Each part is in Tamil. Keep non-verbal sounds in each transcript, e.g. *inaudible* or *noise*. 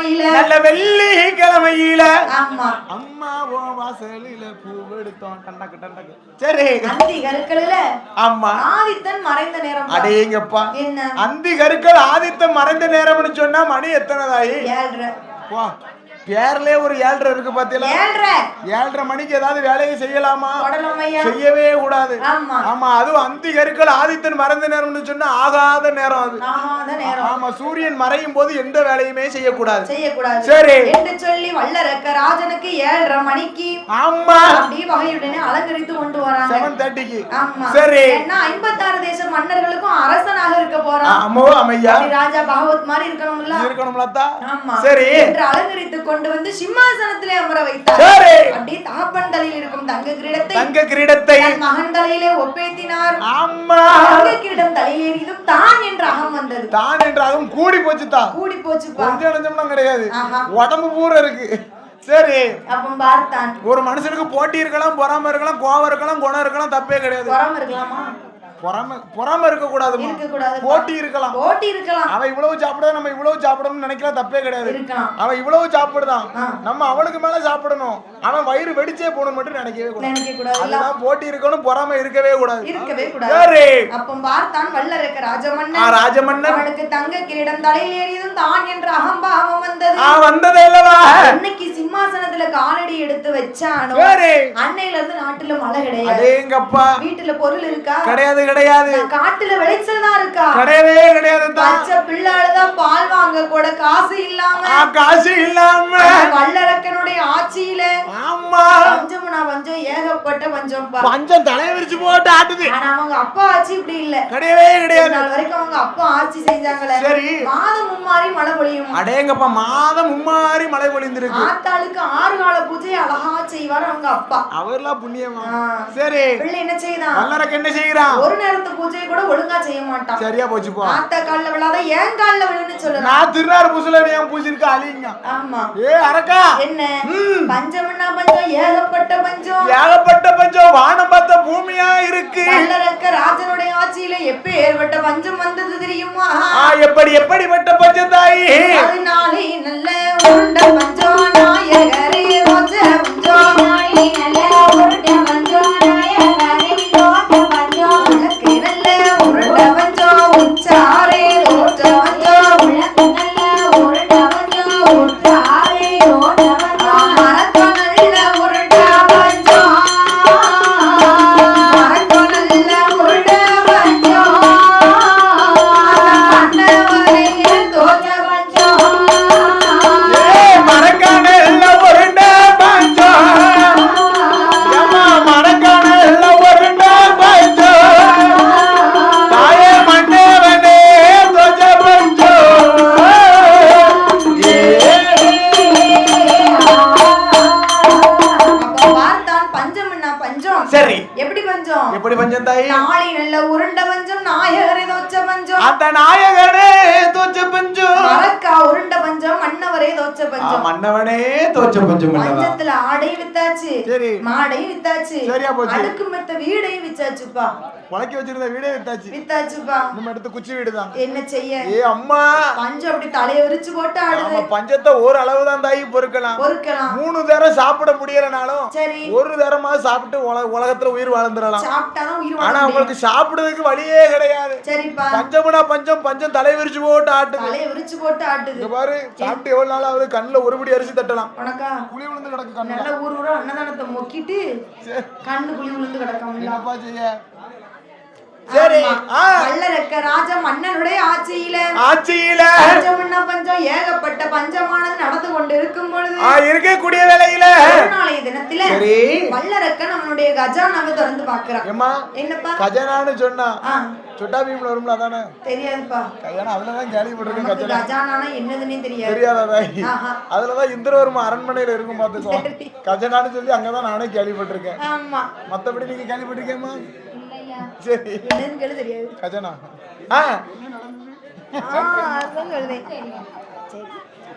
வெள்ளிக்கிழமையில. நல்ல வெள்ளி கிழமையில ஆமா. அம்மா ஓ வாசலில பூவெடுத்தோம் டண்டக்கு டண்டக்கு. சரி. அந்தி கருக்கள்ல ஆமா. ஆதித்தன் மறைந்த நேரம் அடேங்கப்பா. என்ன? அந்தி கருக்கள் ஆதித்த மறைந்த நேரம்னு சொன்னா மணி எத்தனைதாயி? ஏழ்ரை. பேர்லயே ஒரு ஏழ்ரை இருக்கு பாத்தீங்களா? ஏழ்ரை. ஏழரை மணிக்கு ஏதாவது வேலையை செய்யலாமா? செய்யவே கூடாது. ஆமா. அதுவும் அந்தி கருக்கள் ஆதித்தன் மறைந்த நேரம்னு சொன்னா ஆகாத நேரம் அது. நேரம். ஆமா சூரியன் மறையும் போது எந்த வேலையுமே செய்யக்கூடாது. செய்யக்கூடாது. சரி. என்று சொல்லி வல்லரக்க ராஜனுக்கு ஏழரை மணிக்கு ஆமா அப்படியே வகையுடனே அலங்கரித்து கொண்டு வராங்க. செவன் தேர்ட்டிக்கு ஆமா. சரி. ஏன்னா ஐம்பத்தாறு தேச மன்னர்களுக்கும் அரசனாக இருக்க போறான். அம்மோ அமையா அப்படி ராஜா பாகவத் மாதிரி இருக்கணும்ல. இருக்கணும்லத்தா? ஆமா. சரி. என்று அலங்கரித்து கொண்டு வந்து சிம்மாசனத்திலே அமர வைத்தார். சரி. அப்படியே தகப்பன் தலையில் இருக்கும் தங்க கிரீடத்தை தங்க கிரீடத்தை தன் மகன் தலையிலே ஒப்பேத்தினார். ஆமா தங்க கிரீடம் தலையிலேறியதும் தான் என்ற அகம் வந்தது. தான் என்று அதுவும் கூடி போச்சுதா கூடி போச்சுப்பா. கொஞ்சம் நஞ்சம்னா கிடையாது. உடம்பு பூரா இருக்கு. சரி. அப்ப பார்த்தான். ஒரு மனுஷனுக்கு போட்டி இருக்கலாம் பொறாம இருக்கலாம் கோவம் இருக்கலாம் குணம் இருக்கலாம் தப்பே கிடையாது. பொறாம இருக்கலாமா? பொறாம பொறாம இருக்க இருக்க கூடாது போட்டி இருக்கலாம். போட்டி இருக்கலாம். அவன் இவ்வளவு சாப்பிட நம்ம இவ்வளவு சாப்பிடணும்னு நினைக்கலாம் தப்பே கிடையாது. அவன் இவ்வளவு சாப்பிடுதான் ஆ. நம்ம அவனுக்கு மேல சாப்பிடணும். அவன் வயிறு வெடிச்சே போகணும் மட்டும் நினைக்கவே கூடாது. போட்டி இருக்கணும் பொறாம இருக்கவே கூடாது. இருக்கவே கூடாது. அப்ப பார்த்தான் வல்லரக்க ஆ, ராஜமன்னன். ராஜமன்னன் அவனுக்கு தங்க கிரீடம் தலையில் ஏறியதும் தான் என்ற அகம்பாவம் வந்தது. வந்ததே இல்லவா? அன்னைக்கு சிம்மாசனத்துல காலடி எடுத்து வச்சானோ? அன்னையில இருந்து நாட்டுல மழை கிடையாது. வீட்டுல பொருள் இருக்கா? கிடையாது கிடையாது. காட்டுல விளைச்சல் தான் இருக்கா? கிடையவே கிடையாது பச்சை பிள்ளாளுதான் பால் வாங்க கூட காசு இல்லாம. காசு இல்லாம. வல்லரக்கனுடைய ஆட்சியில. ஆமா. பஞ்சம்னா பஞ்சம் ஏகப்பட்ட பஞ்சம். பஞ்சம் தலை விரிச்சு போட்டு ஆட்டுது. ஆனா அவங்க அப்பா ஆட்சி இப்படி இல்ல. கிடையவே கிடையாது. நாள் வரைக்கும் அவங்க அப்பா ஆட்சி செஞ்சாங்களே. சரி. மாதம் மும்மாறி மழை பொழியும். அடேங்கப்பா மாதம் மும்மாறி மழை பொழிந்திருக்கு. ஆத்தாளுக்கு ஆறு கால பூஜை அழகா செய்வார் அவங்க அப்பா. அவர்லாம் புண்ணியமா. சரி. பிள்ளை என்ன செய்தான்? வல்லரக்கு என்ன செய்யறான் ஒரு நேரத்து பூஜையை கூட ஒழுங்கா செய்ய மாட்டான். சரியா போச்சு போ. ஆத்தா கால்ல விழாத ஏன் கால்ல விழுன்னு சொல்லலாம் நான் திருநாறு பூசல என் பூசிருக்க அழிங்க. ஆமா. ஏ அரக்கா. என்ன. பஞ்சம்னா பஞ்சம் ஏகப்பட்ட பஞ்சம். ஏகப்பட்ட பஞ்சம் வானம் பார்த்த பூமியா இருக்கு. வல்லரக்க ராஜனுடைய ஆட்சியில எப்ப ஏற்பட்ட பஞ்சம் வந்தது தெரியுமா? ஆ எப்படி எப்படிப்பட்ட பஞ்சம் தாயி? அதனாலே நல்ல உருண்ட பஞ்சம் நாயகரே. பஞ்சம் தாயி நாளை நல்ல உருண்ட பஞ்சம் நாயகரை தோச்ச பஞ்சம் அந்த நாயகனே தோச்ச பஞ்சம் மரக்கா உருண்ட பஞ்சம் மன்னவரே தோச்ச பஞ்சம் மன்னவனே தோச்ச பஞ்சம் பஞ்சத்துல ஆடை சரி. மாடை வித்தாச்சு. சரியா போச்சு. அடுக்கு மெத்த வீடையும் வித்தாச்சுப்பா. உலக்கி வச்சிருந்த வீடே வித்தாச்சு. வித்தாச்சுப்பா. நம்ம எடுத்து குச்சி வீடுதான் என்ன செய்ய? ஏ அம்மா. பஞ்சம் அப்படி தலைய விரிச்சு போட்டு ஆடுது. பஞ்சத்தை ஒரு அளவு தான் தாயி பொறுக்கலாம். பொறுக்கலாம். மூணு தரம் சாப்பிட முடியலனாலும் சரி. ஒரு தரமா சாப்பிட்டு உல- உலகத்துல உயிர் வாழ்ந்துடலாம். சாப்பிட்டாதான் உயிர் ஆனா முடியும். அவங்களுக்கு சாப்பிடுறதுக்கு வழியே கிடையாது. சரிப்பா. பஞ்சம்னா பஞ்சம் பஞ்சம் தலை விரிச்சு போட்டு ஆட்டுது. தலைய விரிச்சு போட்டு ஆட்டுது. இங்க பாரு சாப்பிட்டு எவ்வளவு நாள் ஆகுது கண்ணுல ஒரு படி அரிசி தட்டலாம். உனக்கா? குழி விழுந்து கிடக்கு கண்ணுல. நல்ல ஊர் ஊரா அன்னதானத்தை மொக்கிட்டு கண்ணு குழி விழுந்து கிடக்காமல என்னப்பா செய்ய? சரி. வல்லரக்க ராஜ மன்னனுடைய ஆட்சியில. ஆட்சியில. பஞ்சம் ஏகப்பட்ட பஞ்சமானது நடந்து கொண்டு இருக்கும் பொழுது இருக்கக்கூடிய வேலையில நாளைய தினத்தில சரி. வல்லரக்கன் அவனுடைய கஜானாவை திறந்து பாக்குறான் என்னப்பா? கஜனான்னு சொன்னா. சுட்டா பீம்ல வரும்ல அதானே? தெரியாதுப்பா. கல்யாணம் அதுலதான் கேள்விப்பட்டிருக்கேன் கஜானானா என்னதுன்னே தெரியாது. தெரியாதா. அதுலதான் இந்திரவர்ம அரண்மனையில இருக்கும் பாத்துக்கோ. கஜனான்னு சொல்லி அங்கதான் நானே கேள்விப்பட்டிருக்கேன். ஆமா. மத்தபடி நீங்க கேள்விப்பட்டிருக்கேம்மா? சரி என்னன்னு தெரியாது கஜனா ஆ அதான் சொல்றேன். சரி.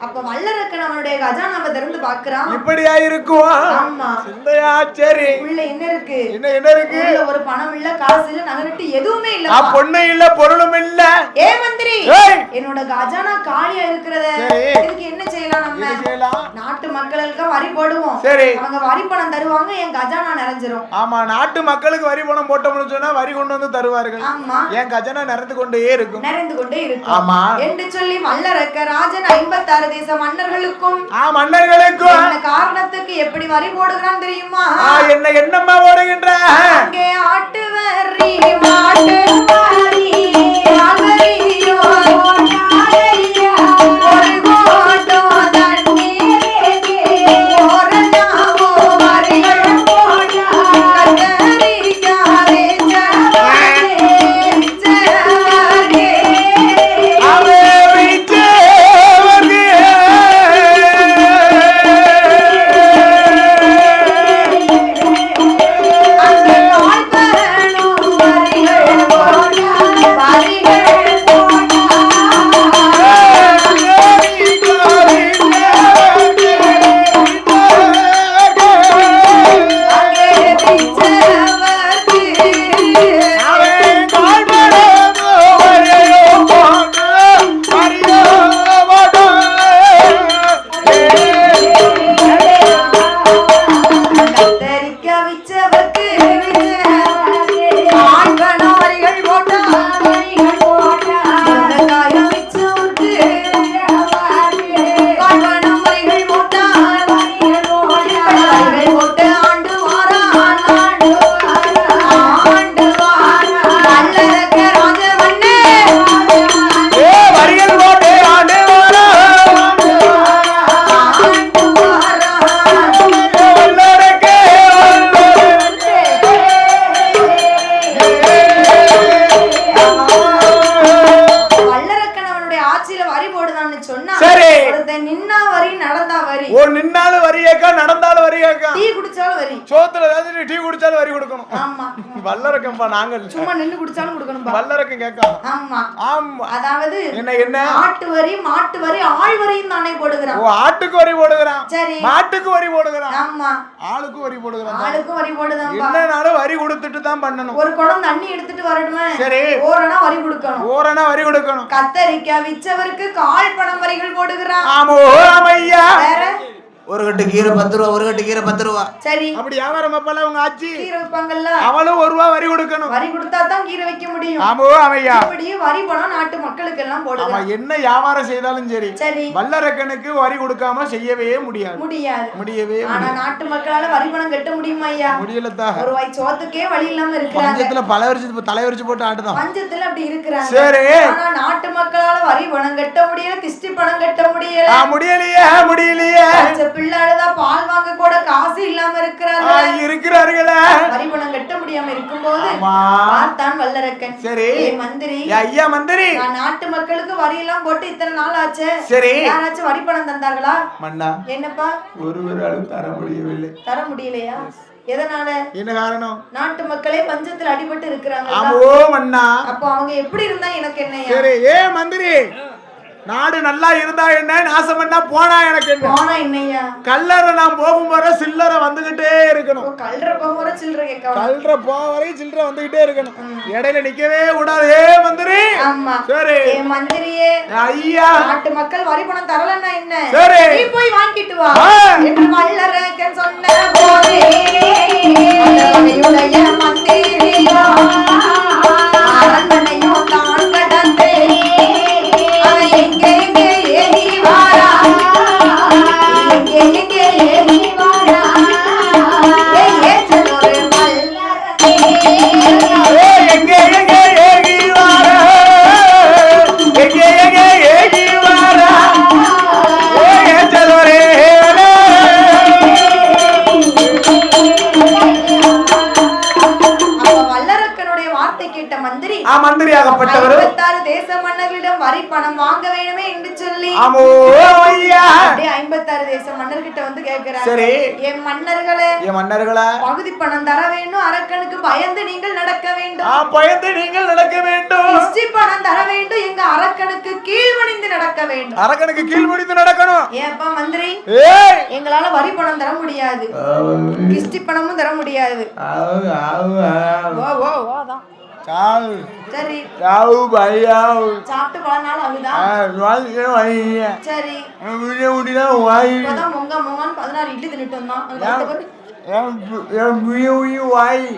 அப்ப வல்லரக்கன் அவனுடைய கஜானாவை திறந்து பாக்குறான் இப்படியா இருக்கும் ஆமா. சிந்தையா? சரி. உள்ள என்ன இருக்கு? என்ன என்ன இருக்கு? ஒரு பணம் இல்ல காசு இல்ல நகரட்டு எதுவுமே இல்ல. பொண்ணு இல்ல பொருளும் இல்ல. ஏ மந்திரி என்னோட கஜானா காலியா இருக்கிறத. இதுக்கு என்ன செய்யலாம் நம்ம? செய்யலாம்? நாட்டு மக்களுக்கு வரி போடுவோம். சரி. அவங்க வரி பணம் தருவாங்க என் கஜானா நிறைஞ்சிரும். ஆமா நாட்டு மக்களுக்கு வரி பணம் போட்டோம்னு சொன்னா வரி கொண்டு வந்து தருவார்கள். ஆமா. என் கஜனா நிறைந்து கொண்டே இருக்கும். நிறைந்து கொண்டே இருக்கும். ஆமா. என்று சொல்லி மல்லரக்க ராஜன் ஐம்பத்தாறு தேச மன்னர்களுக்கும் ஆ மன்னர்களுக்கும். என்ன காரணத்துக்கு எப்படி வரி போடுகிறான் தெரியுமா? ஆ, என்ன என்னம்மா ஓடுகின்ற அங்கே ஆட்டு வரி மாட்டு வரி நின்னா வரி நடந்தா வரி. ஓ நின்னாலும் வரி கேட்கா நடந்தாலும் வரி கேட்கா டீ குடிச்சாலும் வரி. சோத்துல ஏதாவது டீ குடிச்சாலும் வரி கொடுக்கணும். ஆமா. *laughs* வல்லரக்கம்பா நாங்கள். சும்மா நின்னு குடிச்சாலும் கொடுக்கணும்பா. வல்லரக்கம் கேட்காம ஆமா. ஆமா. அதாவது என்ன என்ன? ஆட்டு வரி மாட்டு வரி ஆள் வரியும் தானே போடுகிறான். ஓ ஆட்டுக்கு வரி போடுகிறான். சரி. மாட்டுக்கு வரி போடுகிறான். ஆமா. ஆளுக்கு வரி போடுகிறான். ஆளுக்கும் வரி போடுதான்பா. என்னனாலும் வரி கொடுத்துட்டு தான் பண்ணணும். ஒரு குடம் தண்ணி எடுத்துட்டு வரணுமே சரி. ஓரணா வரி கொடுக்கணும். ஓரனா வரி கொடுக்கணும். கத்தரிக்காய் விச்சவருக்கு கால் பணம் வரிகள் போடுகிறான். ஆமோ ஐயா ஒரு கட்டு கீரை பத்து ரூபா ஒரு கட்டு கீரை பத்து ரூபா. சரி. அப்படி வியாபாரம் அப்பல உங்க ஆச்சி? கீரை வைப்பாங்கல்ல? அவளும் ஒரு ரூபா வரி கொடுக்கணும். வரி கொடுத்தா தான் கீரை வைக்க முடியும். ஆமோ அமையா இப்படியே வரி பணம் நாட்டு மக்களுக்கு எல்லாம் ஆமா போடுகிறான் என்ன வியாபாரம் செய்தாலும் சரி சரி. வல்லரக்கனுக்கு வரி கொடுக்காம செய்யவே முடியாது. முடியாது. முடியவே ஆனா நாட்டு மக்களால வரி பணம் கட்ட முடியுமா ஐயா? முடியலத்தா? ஒரு வாய் சோத்துக்கே வழி இல்லாம இருக்கிறாங்க. பஞ்சத்துல பல வருஷத்து தலை வரிச்சு போட்டு ஆட்டுதான். பஞ்சத்துல அப்படி இருக்கிறாங்க. சரி. ஆனா நாட்டு மக்களால வரி பணம் கட்ட முடியல கிஸ்டி பணம் கட்ட முடியல. ஆ, முடியலையே முடியலையே. பச்சை பிள்ளை அழுதா பால் வாங்க கூட காசு இல்லாம இருக்கிறாங்க இருக்கிறார்களே. வரி பணம் கட்ட முடியாம இருக்கும்போது ஆமா. பார்த்தான் வல்லரக்கன். சரி. மந்திரி. ஐயா மந்திரி. நான் நாட்டு மக்களுக்கு வரி எல்லாம் போட்டு இத்தனை நாள் ஆச்சு சரி. யாராச்சும் வரி பணம் தந்தார்களா? மன்னா என்னப்பா? ஒருவராலும் தர முடியவில்லை. தர முடியலையா? எதனால? என்ன காரணம்? நாட்டு மக்களே பஞ்சத்துல அடிபட்டு இருக்கிறாங்க ஆமோ மன்னா. அப்போ அவங்க எப்படி இருந்தா எனக்கு என்னையா சரி ஏ மந்திரி. நாடு நல்லா இருந்தா என்ன? நாசம் பண்ணா போனா எனக்கு என்ன? கல்லறை நான் போகும் வர சில்லறை வந்துகிட்டே இருக்கணும். கல்ற போகிற சில்லற கல்ற போக வரையும் சில்லறை வந்துகிட்டே இருக்கணும். இடையில நிக்கவே கூடாது. ஏ மந்திரி? ஆமா. சரி. ஏ மந்திரியே. ஐயா. நாட்டு மக்கள் வரி பணம் தரலன்னா என்ன? சரி. நீ போய் வாங்கிட்டு வா. என்று வல்லரக்கன் சொன்ன போதே மந்திரியோ. சரி. என் மன்னர்களே என் மன்னர்களா பகுதி பணம் தர வேண்டும் அரக்கனுக்கு பயந்து நீங்கள் நடக்க ஆ வேண்டும் பயந்து நீங்கள் நடக்க வேண்டும் கிஸ்டி பணம் தர வேண்டும் எங்க அரக்கனுக்கு கீழ்வணிந்து நடக்க வேண்டும் அரக்கனுக்கு கீழ்மடித்து நடக்கணும் ஏப்பா மந்திரி எங்களால வரி பணம் தர முடியாது கிஸ்டி பணமும் தர முடியாது ஓ ஓ ஓ தான் சாவு சரி. சாவு பையாவு சாப்பிட்டு பல நாள் ஆகுதா? வாழ்க்கை வாங்கிங்க சரி. வீடியோ ஊட்டினா வாங்கி இப்பதான் மொங்க மொங்கன்னு பதினாறு இட்லி தின்னுட்டு வந்தான் என் வீடியோ வாங்கி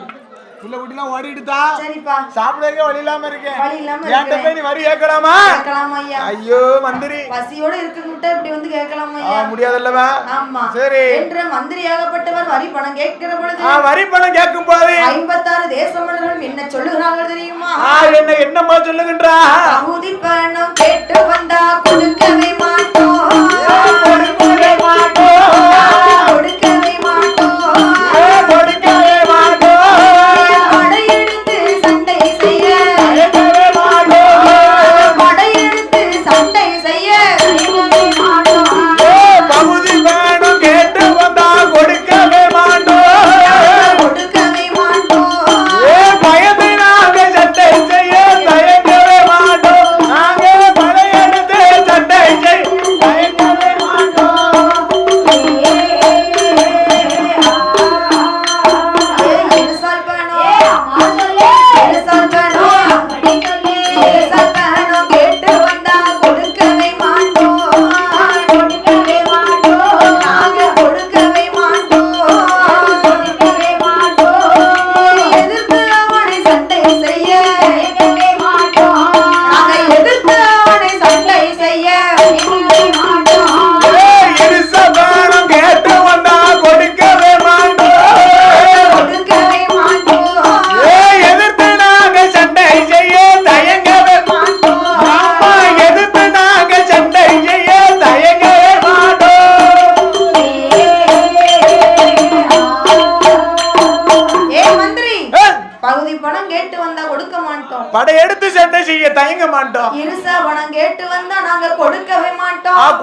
புள்ள குட்டிலாம் ஓடிட்டுதா சரிப்பா. சாப்பிடவே வழி இல்லாம இருக்கேன் வழி இல்லாம என்கிட்ட போய் நீ வரி கேட்கலாமா? கேட்கலாமா ஐயா. ஐயோ மந்திரி. பசியோட இருக்கக்கிட்ட இப்படி வந்து கேட்கலாமா ஐயா? முடியாதுல்லவா? ஆமா. சரி. என்ற மந்திரியாகப்பட்டவர் வரி பணம் கேட்கிற பொழுது ஆ, வரி பணம் கேட்கும் போது ஐம்பத்தாறு தேச மன்னர்களும் என்ன சொல்லுகிறாங்க தெரியுமா? ஆ, என்ன என்னம்மா சொல்லுகின்றா? பகுதி பணம் கேட்டு வந்தா கொடுக்கவே மாட்டோம். கொடுக்கவே மாட்டோம்.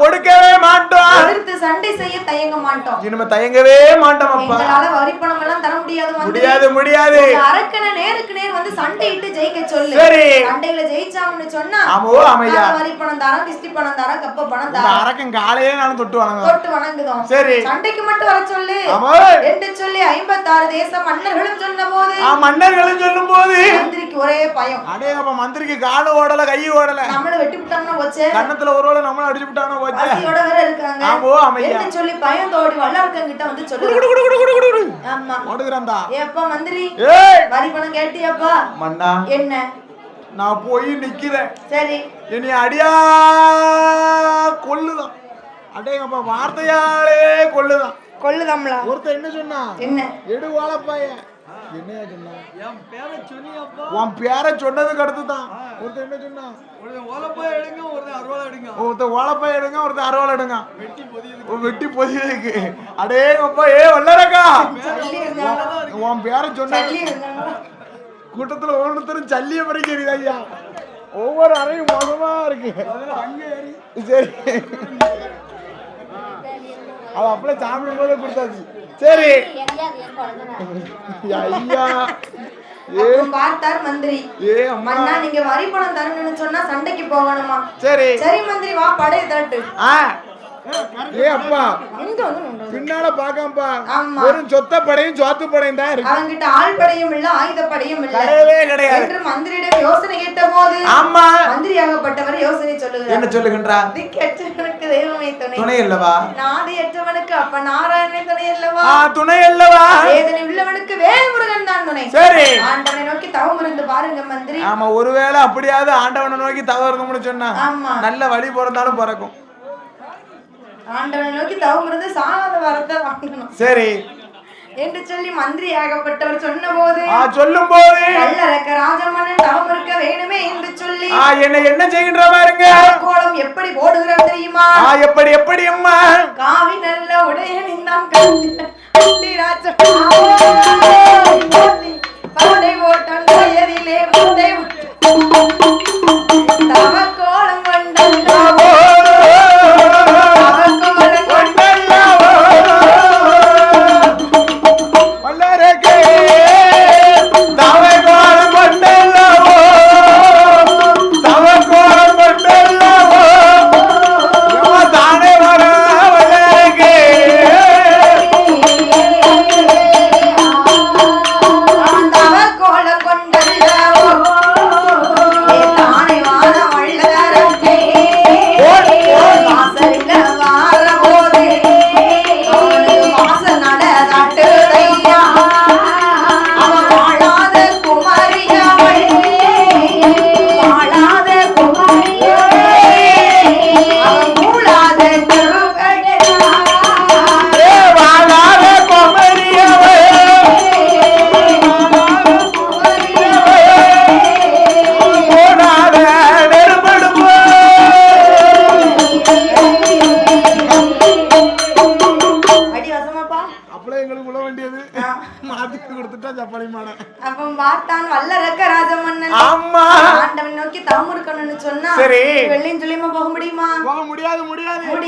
கொடுக்கவே மாட்டோம். எதிர்த்து சண்டை செய்ய தயங்க மாட்டோம். இனிமே தயங்கவே மாட்டோம் அப்பா. எங்களால வரி தர முடியாது. முடியாது. அரக்கனை நேருக்கு நேர் வந்து சண்டையிட்டு ஜெயிக்க சொல்லு. சரி. சண்டையில ஜெயிச்சாங்கன்னு சொன்னா ஆமோ நாங்க வரி பணம் தரோம் கிஸ்தி பணம் தரோம் கப்ப பணம் தரோம் அரக்கன் காலையே நானும் தொட்டு வணங்க தொட்டு வணங்குதோம் சரி. சண்டைக்கு மட்டும் வர சொல்லு. ஆமா. என்று சொல்லி ஐம்பத்தாறு தேச மன்னர்களும் சொன்ன போது ஆ, மன்னர்களும் சொல்லும் போது மந்திரிக்கு ஒரே பயம். அடேங்கப்பா மந்திரிக்கு காலு ஓடல கை ஓடல. நம்மள வெட்டி விட்டோம்னா போச்சே? கன்னத்துல ஒரு வேளை நம்மளும் அடிச்சு விட்டானோ போச்சு? பசியோட வேற இருக்காங்க. ஆமோ அமையா என்று சொல்லி பயந்தோடி வல்லரக்கன் கிட்ட வந்து சொல்லு குடு, குடு, ஓடுகிறான்டா ஏப்பா மந்திரி? ஏய்! வரி பணம் கேட்டியாப்பா? மன்னா. என்ன? நான் போய் நிக்கிறேன். சரி. என்னை அடியா கொல்லுதான். அடேங்கப்பா வார்த்தையாலே கொல்லுதான். கொள்ளுதாம்ல ஒருத்தன் என்ன சொன்னா? என்ன? எடு வாழப்பையன் என்னையா சொன்னா? உன் பேரை சொன்னதுக்கு அடுத்து தான் ஒருத்தன் என்ன சொன்னா? ஒருத்தன் ஓலப்பாய் எடுங்க ஒருத்தன் அறுவாள் எடுங்க. ஓ, வெட்டி பொதியதுக்கு அடே அப்பா ஏ வல்லரக்கா. உன் பேரை சொன்ன கூட்டத்துல ஒவ்வொருத்தரும் சல்லிய பறிக்கிறது ஐயா. ஒவ்வொரு அறையும் மோசமா இருக்கு. சரி. அது அப்படியே சாப்பிடும் போதே கொடுத்தாச்சு. சரி. ஐயா பார்த்தார் மந்திரி. மன்னா நீங்க வரி பணம் தரணும்னு சொன்னா சண்டைக்கு போகணுமா? சரி. சரி மந்திரி வா படைய திரட்டு ஆ. ஏ அப்பா? பின்னால பாக்காமப்பா ஆமா. வெறும் சொத்த படையும் சோத்து படையும் தான் இருக்கு. அவன்கிட்ட ஆள் படையும் இல்ல ஆயுத படையும் இல்ல. கிடையவே கிடையாது. என்று மந்திரியிடம் யோசனை கேட்ட போது ஆமா. மந்திரியாகப்பட்டவர் யோசனை சொல்லுகிறார். என்ன சொல்லுகின்றா திக்கற்றவனுக்கு தெய்வமே துணை. துணை அல்லவா? நாதியற்றவனுக்கு அப்ப நாராயணனே துணை அல்லவா? துணை அல்லவா? வேதனை உள்ளவனுக்கு வேல்முருகன் தான் துணை. சரி. ஆண்டவனை நோக்கி தவம் இருந்து பாருங்க மந்திரி. ஆமா ஒருவேளை அப்படியாவது ஆண்டவனை நோக்கி தவறுங்கம்னு சொன்னா ஆமா. நல்ல வழி பிறந்தாலும் பிறக்கும். ஆண்டவனை நோக்கி தவம் இருந்து சாகாத வரத்தை வாங்கணும் சரி என்று சொல்லி மந்திரி ஆகப்பட்டவர் சொன்ன போது சொல்லும் போது கல்லறக்க ராஜமன்னன் தவம் இருக்க வேணுமே என்று சொல்லி ஆ என்ன என்ன செய்கின்ற பாருங்க கோலம் எப்படி போடுகிறார் தெரியுமா எப்படி எப்படி அம்மா காவி நல்ல உடையணிந்தான் கண்டி ராஜா படை போட்டான்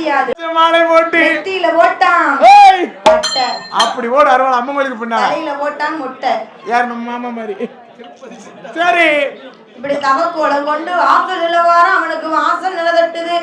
முடியாது மாலை போட்டு. நெத்தியில போட்டான். மொட்டை. அப்படி ஓடு அருவாள் அம்மங்களுக்கு பின்னால தலையில போட்டான் முட்டை. யார் நம்ம மாமா மாதிரி? சரி. இப்படி தவக்கோலம் கொண்டு வாசல் வாரம் அவனுக்கு வாசல் நிலதட்டுது.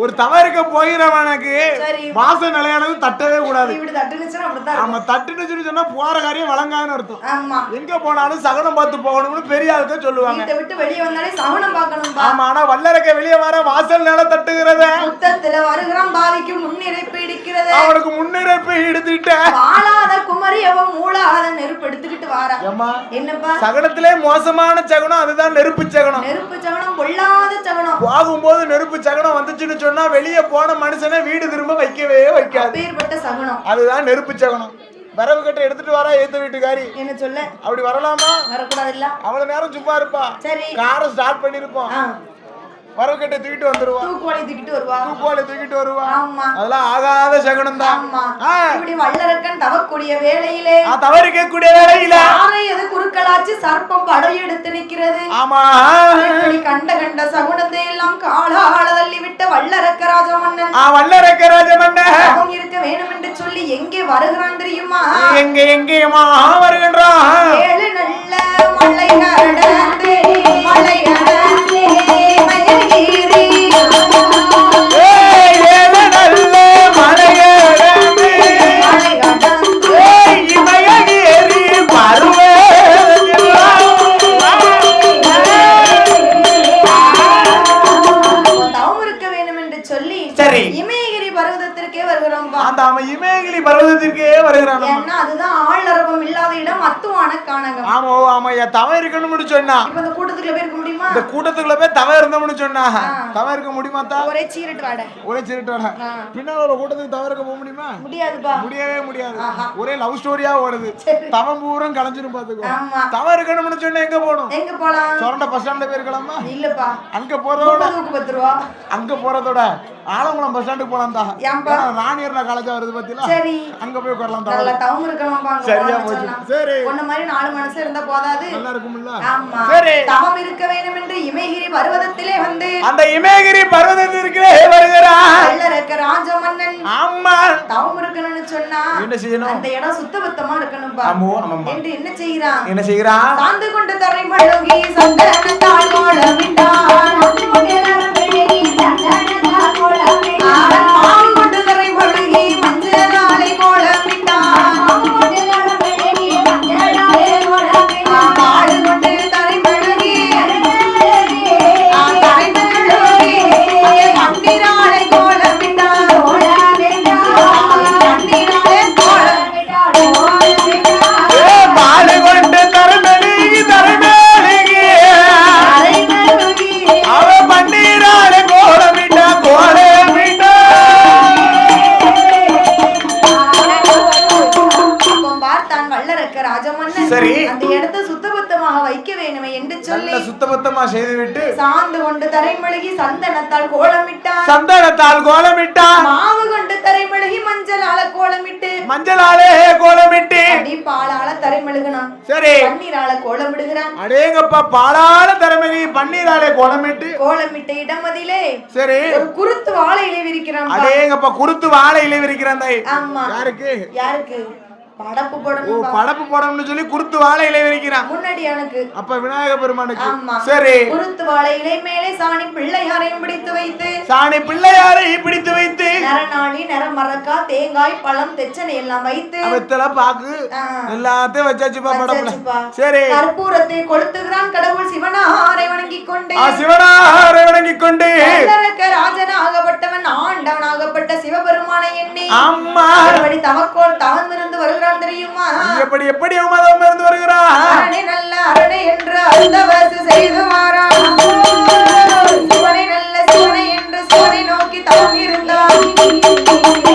ஒரு தவறுக்க போகிறவனுக்கு சரி. வாசம் நிலையானது தட்டவே கூடாது. ஆமா இருக்கும். தட்டுன்னு சொல்லி சொன்னா போற காரியம் வழங்கான்னு அர்த்தம். ஆமா. எங்க போனாலும் சகனம் பார்த்து போகணும்னு பெரிய ஆளுக்க சொல்லுவாங்க. வீட்டை விட்டு வெளியே வந்தாலே சகுனம் பார்க்கணும்பா. ஆமா ஆனா வல்லரக்க வெளியே வர வாசல் நில தட்டுகிறத புத்தத்துல வருகிறான் பாவிக்கு முன்னிறைப்பு இடிக்கிறது. அவனுக்கு முன்னிறைப்பு எடுத்துட்ட வாழாத குமரி அவன் மூளாத நெருப்பு எடுத்துக்கிட்டு வாரா. என்னப்பா? சகனத்திலே மோசமான சகனம் அதுதான் நெருப்பு சகனம். நெருப்பு சகனம் பொல்லாத சகனம். போகும்போது நெருப்பு சகனம் வந்துச்சுன்னு சொன்னா வெளியே போன மனுஷனை வீடு திரும்ப வைக்கவே வைக்காது. சகுனம். அதுதான் நெருப்பு சகனம். வரவு கட்டை எடுத்துட்டு வரா ஏத்த வீட்டுக்காரி. என்ன சொல்ல? அப்படி வரலாமா? வரக்கூடாது இல்ல அவ்வளவு நேரம் சும்மா இருப்பா. சரி. காரை ஸ்டார்ட் பண்ணிருப்போம். ஆ, வரவு கட்டை தூக்கிட்டு வந்துருவா. தூக்குவாளி தூக்கிட்டு வருவா. தூக்குவாளி தூக்கிட்டு வருவா. ஆமா. அதெல்லாம் ஆகாத சகனம் தான். இப்படி வல்லரக்கன் தவக்கூடிய வேளையிலே தவறு கேட்கக்கூடிய வேலையில யாரை எது குறுக்கலாச்சு? சர்ப்பம் படையெடுத்து நிக்கிறது ஆமா. இப்படி கண்ட கண்ட சகுனத்தை எல்லாம் காலால தள்ளி விட்ட வல்லரக்க ராஜமன்னன். ஆ வல்லரக்க ராஜமன்ன அவன் இருக்க வேணும் என்று சொல்லி எங்கே வருகிறான் தெரியுமா? எங்க எங்கேயுமா வருகின்றான் ஏழு நல்ல மலை கடந்து மலை சொன்னா இந்த கூட்டத்துக்குள்ள போய் இருக்க முடியுமா? இந்த கூட்டத்துக்குள்ள போய் தவம் இருந்தோம்னு சொன்னா தவம் இருக்க முடியுமா தா ஒரே சீரட்டு வாட. ஒரே சிரிட்டு ஆ. பின்னால ஒரு கூட்டத்துக்கு தவம் இருக்க போக முடியுமா? முடியாதுப்பா. முடியவே முடியாது. ஒரே லவ் ஸ்டோரியா ஓடுது. தவம் பூரம் கலைஞ்சிரும் பாத்துக்கோ இருக்கணும்னு சொன்னா எங்க போகணும்? எங்க போலாம்? சொரண்ட பஸ் ஸ்டாண்ட்ல போயிருக்கலாமா இல்லப்பா. அங்க போறதோட பத்து ரூபா. அங்க போறதோட ஆலங்குளம் பஸ் ஸ்டாண்டுக்கு போலாம் தான்? ராணியர்ல காலேஜா வருது பாத்தீங்களா? சரி. அங்க போய் உட்காரலாம் தான் அங்க சரியா போச்சு. சரி. உன்ன மாதிரி நாலு மனசு இருந்தா போதாது. நல்லா இருக்கும்ல? சரி. தவம் இருக்க வேண்டும் என்று இமயகிரி பர்வதத்திலே வந்து அந்த இமயகிரி பர்வதத்திற்கே வருகிறான் ஆமா தவம் இருக்கணும்னு சொன்னா என்ன செய்யணும்? அந்த இடம் சுத்தபத்தமா இருக்கணும்பா. ஆமோ என்று என்ன செய்யறான் என்ன செய்கிறான்? சாந்து கொண்டு தரை மழகி வல்லரக்க ராஜமன்னன் சரி. அந்த இடத்தை சுத்தபத்தமாக வைக்க வேணுமே என்று சொல்லி சுத்தபத்தமா செய்து விட்டு சாந்து கொண்டு தரைமழுகி சந்தனத்தால் கோலமிட்டான். சந்தனத்தால் கோலமிட்டா மாவு கொண்டு தரைமழுகி மஞ்சளால கோலமிட்டு. மஞ்சளாலே கோலமிட்டு. அப்படி பாலால தரைமழுகினான். சரி. பன்னீரால கோலமிடுகிறான். அடேங்கப்பா பாலால தரமெழுகி பன்னீராலே கோலமிட்டு. கோலமிட்ட இடமதிலே சரி. ஒரு குருத்து வாழையிலே விரிக்கிறான் அடேங்கப்பா குருத்து வாழை இலை விரிக்கிறான் ஆமா. யாருக்கு? யாருக்கு? படப்பு போடணும் படப்பு போடணும்னு சொல்லி குருத்து வாழை இலை விரிக்கிறான். முன்னாடி எனக்கு அப்ப விநாயக பெருமானுக்கு சரி. குருத்து வாழை இலை மேலே சாணி பிள்ளையாரையும் பிடித்து வைத்து. சாணி பிள்ளையாரை பிடித்து வைத்து நரநாணி நரமரக்கா தேங்காய் பழம் தெச்சனை எல்லாம் வைத்து வெத்தலாம் பாக்கு எல்லாத்தையும் வச்சாச்சுப்பா மேடம் சரி. கற்பூரத்தை கொளுத்துகிறான் கடவுள் சிவனாரை வணங்கி கொண்டு சிவனாரை வணங்கி கொண்டு ராஜனாகப்பட்டவன் ஆண்டவனாகப்பட்ட சிவபெருமானை எண்ணி. அம்மா. எப்படி தமக்கோள் தவமிருந்து வருகிறான் தெரியுமா? எப்படி எப்படி தவமிருந்து வருகிறான்? அரணே நல்ல அரணை என்று அந்த செய்து வாரா சிவனை நல்ல சிவனை என்று சிவனை தவிர்த்தாய்.